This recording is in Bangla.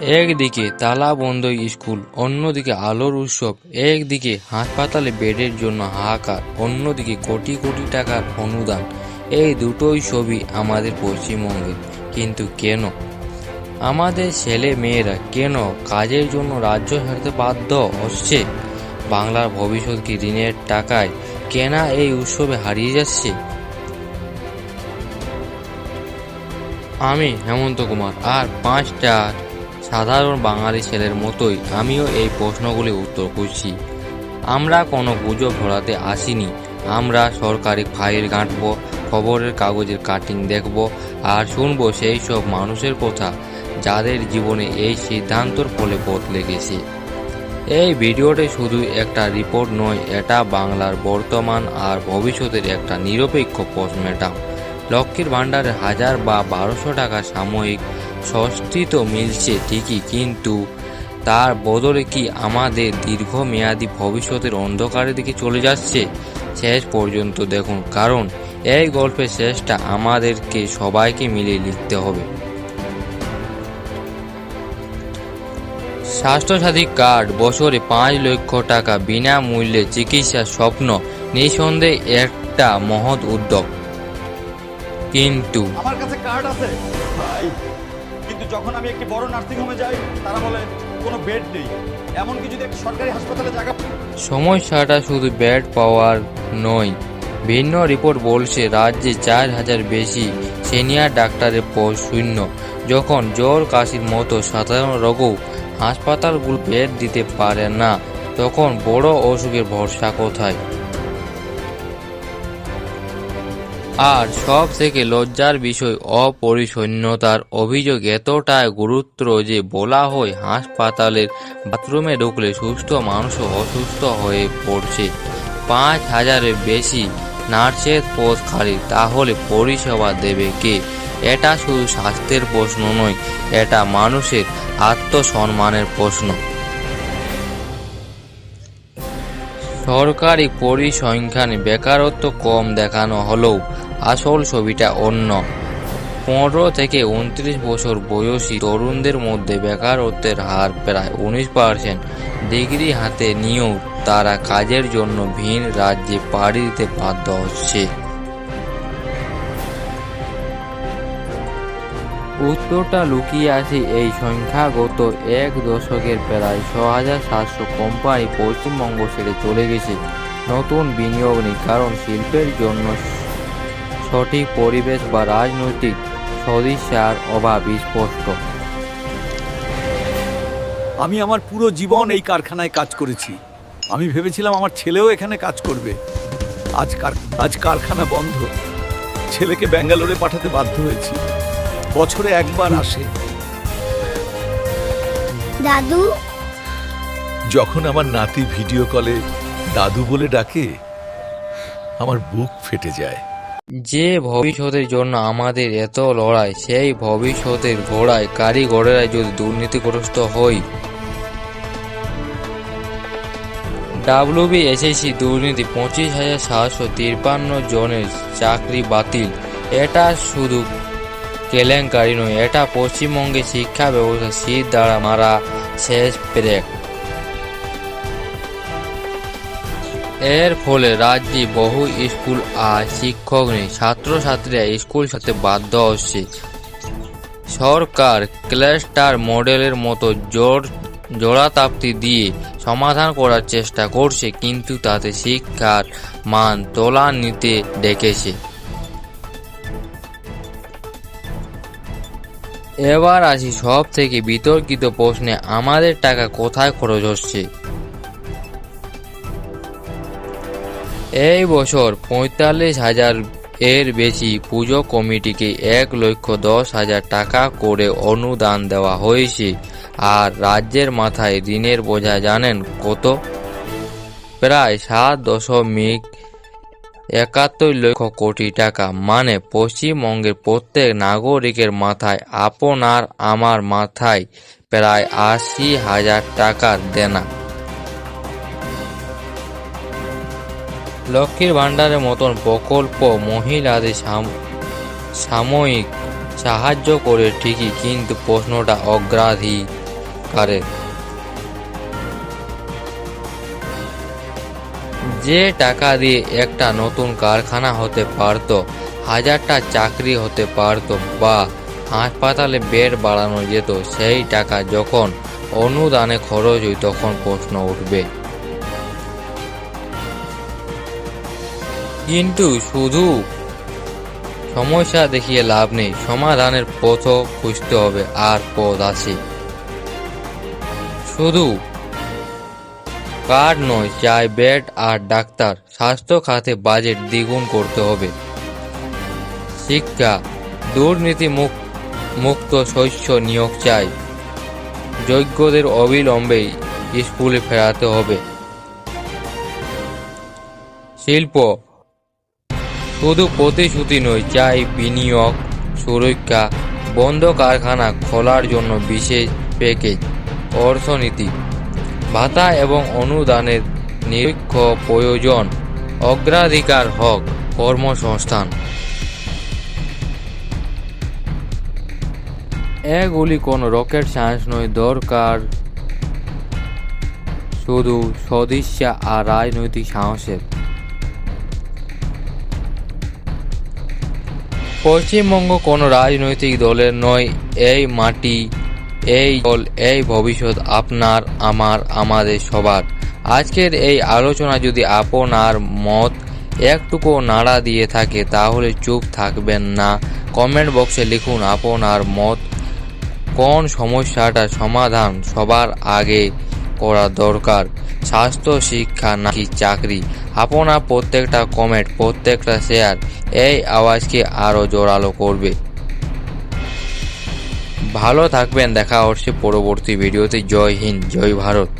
একদিকে তালা তালাবন্ধ স্কুল, অন্যদিকে আলোর উৎসব, একদিকে হাসপাতালে বেডের জন্য হাহাকার, অন্যদিকে কোটি কোটি টাকার অনুদান। এই দুটোই ছবি আমাদের পশ্চিমবঙ্গের কিন্তু কেন? আমাদের ছেলে মেয়েরা কেন কাজের জন্য রাজ্য ছাড়তে বাধ্য হচ্ছে? বাংলার ভবিষ্যৎ কি ঋণের টাকায় কেনা এই উৎসবে হারিয়ে যাচ্ছে? আমি হেমন্ত কুমার, আর পাঁচটা সাধারণ বাঙালি ছেলের মতোই আমিও এই প্রশ্নগুলি উত্তর খুঁজছি। আমরা কোনো গুজব ধরাতে আসিনি। আমরা সরকারি ফাইল ঘাঁটব, খবরের কাগজের কাটিং দেখব আর শুনব সেই সব মানুষের কথা যাদের জীবনে এই সিদ্ধান্তর ফলে বদলে গেছে। এই ভিডিওটি শুধু একটা রিপোর্ট নয়, এটা বাংলার বর্তমান আর ভবিষ্যতের একটা নিরপেক্ষ প্রশ্নটা লক্ষ্মীর ভাণ্ডারে হাজার বা বারোশো টাকা সাময়িক স্বস্তি তো মিলছে ঠিকই, কিন্তু তার বদলে কি আমাদের দীর্ঘমেয়াদী ভবিষ্যতের অন্ধকারের দিকে চলে যাচ্ছে? শেষ পর্যন্ত দেখুন, কারণ এই গল্পের শেষটা আমাদেরকে সবাইকে মিলে লিখতে হবে। স্বাস্থ্যসাথী কার্ড, বছরে পাঁচ লক্ষ টাকা, বিনামূল্যে চিকিৎসার স্বপ্ন, নিঃসন্দেহে একটা মহৎ উদ্যোগ। কিন্তু আমার কাছে কার্ড আছে। কিন্তু যখন আমি একটি বড় নার্সিং হোমে যাই, তারা বলে, কোনো বেড নেই। এমনকি যদি একটা সরকারি হাসপাতালে জায়গা সমস্যাটা শুধু বেড পাওয়ার নয়, ভিন্ন রিপোর্ট বলছে রাজ্যে চার হাজার বেশি সিনিয়র ডাক্তারের পোস্ট শূন্য, যখন জ্বর, কাশির মতো সাধারণ রোগও হাসপাতালগুলো বেড দিতে পারে না, তখন বড় অসুখের ভরসা কোথায়? আর সব থেকে লজ্জার বিষয়, অপরিচ্ছন্নতার অভিযোগ এতটাই গুরুত্ব যে বলা হয় হাসপাতালের বাথরুমে ঢুকলে সুস্থ মানুষও অসুস্থ হয়ে পড়ছে। পাঁচ হাজারের বেশি নার্সের পোস্ট খালি, তাহলে পরিষেবা দেবে কে? এটা শুধু স্বাস্থ্যের প্রশ্ন নয়, এটা মানুষের আত্মসম্মানের প্রশ্ন। সরকারি পরিসংখ্যানে বেকারত্ব কম দেখানো হলেও আসল ছবিটা অন্য। পনেরো থেকে উনত্রিশ বছর বয়সী তরুণদের মধ্যে বেকারত্বের হার প্রায় উনিশ পার্সেন্ট। ডিগ্রি হাতে নিয়েও তারা কাজের জন্য ভিন রাজ্যে পাড়ি দিতে বাধ্য হচ্ছে। উত্তরটা লুকিয়ে আছে এই সংখ্যাগত এক দশকের প্রায় ছ হাজার সাতশো কোম্পানি পশ্চিমবঙ্গ ছেড়ে চলে গেছে। নতুন বিনিয়োগ নেই, কারণ শিল্পের জন্য সঠিক পরিবেশ বা রাজনৈতিক সদিচ্ছার অভাব স্পষ্ট। আমি আমার পুরো জীবন এই কারখানায় কাজ করেছি। আমি ভেবেছিলাম আমার ছেলেও এখানে কাজ করবে। আজ কার আজ কারখানা বন্ধ। ছেলেকে ব্যাঙ্গালোরে পাঠাতে বাধ্য হয়েছি। বছরে একবার আসে। দাদু? যখন আমার নাতি ভিডিও কলে দাদু বলে ডাকে আমার বুক ফেটে যায়। যে ভবিষ্যতের জন্য আমাদের এত লড়াই, সেই ভবিষ্যতের ঘোড়ায় কারিগরেরা যদি দুর্নীতিগ্রস্ত হই। ডাব্লিউবিএসএসসি দুর্নীতি পঁচিশ হাজার সাতশো তিপ্পান্ন জনের চাকরি বাতিল। এটা শুধু কেলেঙ্কারি নয়, এটা পশ্চিমবঙ্গের শিক্ষা ব্যবস্থা শীত দ্বারা মারা শেষ ব্রেক। এর ফলে রাজ্যে বহু স্কুল আর শিক্ষক নেই, ছাত্রছাত্রীরা স্কুল সাথে বাধ্য হচ্ছে। সরকার ক্লাস্টার মডেলের মতো জোর জোড়াতাপ্তি দিয়ে সমাধান করার চেষ্টা করছে, কিন্তু তাতে শিক্ষার মান তোলা নিতে ডেকেছে। এবার আসি সব থেকে বিতর্কিত প্রশ্নে, আমাদের টাকা কোথায় খরচ হচ্ছে? এই বছর পঁয়তাল্লিশ হাজার এর বেশি পুজো কমিটিকে এক লক্ষ দশ হাজার টাকা করে অনুদান দেওয়া হয়েছে। আর রাজ্যের মাথায় ঋণের বোঝা জানেন কত? প্রায় সাত দশমিক একাত্তর লক্ষ কোটি টাকা। মানে পশ্চিমবঙ্গের প্রত্যেক নাগরিকের মাথায়, আপনার আমার মাথায় প্রায় আশি হাজার টাকার দেনা। লক্ষ্মীর ভাণ্ডারের মতন প্রকল্প মহিলাদের সাম- সাময়িক সাহায্য করে ঠিকই, কিন্তু প্রশ্নটা অগ্রাধী সরকারের যে টাকা দিয়ে একটা নতুন কারখানা হতে পারত, হাজারটা চাকরি হতে পারত বা হাসপাতালে বেড বাড়ানো যেত, সেই টাকা যখন অনুদানে খরচ হয়, তখন প্রশ্ন উঠবে। কিন্তু শুধু সমস্যা দেখিয়ে লাভ নেই। সমাধানের পথও খুঁজতে হবে, আর পথ আছে। শুধু কার্ড নয়, চাই বেড আর ডাক্তার। স্বাস্থ্য খাতে বাজেট দ্বিগুণ করতে হবে। শিক্ষা, দুর্নীতি মুক- মুক্ত শস্য নিয়োগ চাই। যোগ্যদের অবিলম্বে স্কুলে ফেরাতে হবে। শিল্প শুধু প্রতিশ্রুতি নয়, চাই বিনিয়োগ, সুরক্ষা, বন্ধ কারখানা খোলার জন্য বিশেষ প্যাকেজ অর্থনীতি, ভাতা এবং অনুদানের নিরীক্ষ প্রয়োজন, অগ্রাধিকার হক, কর্মসংস্থান। এগুলি কোনো রকেট সায়েন্স নয়, দরকার শুধু সদিচ্ছা আর রাজনৈতিক সাহসের। পশ্চিমবঙ্গ কোনো রাজনৈতিক দলের নয়। এই মাটি, এই দল, এই ভবিষ্যৎ আপনার, আমার, আমাদের সবার। আজকের এই আলোচনা যদি আপনার মত একটুকু নাড়া দিয়ে থাকে, তাহলে চুপ থাকবেন না। কমেন্ট বক্সে লিখুন আপনার মত। কোন সমস্যাটা সমাধান সবার আগে করা দরকার। স্বাস্থ্য, শিক্ষা নাকি চাকরি? আপনার প্রত্যেকটা কমেন্ট প্রত্যেকটা শেয়ার এই আওয়াজকে আরও জোরালো করবে। ভালো থাকবেন, দেখা হচ্ছে পরবর্তী ভিডিওতে জয় হিন্দ, জয় ভারত।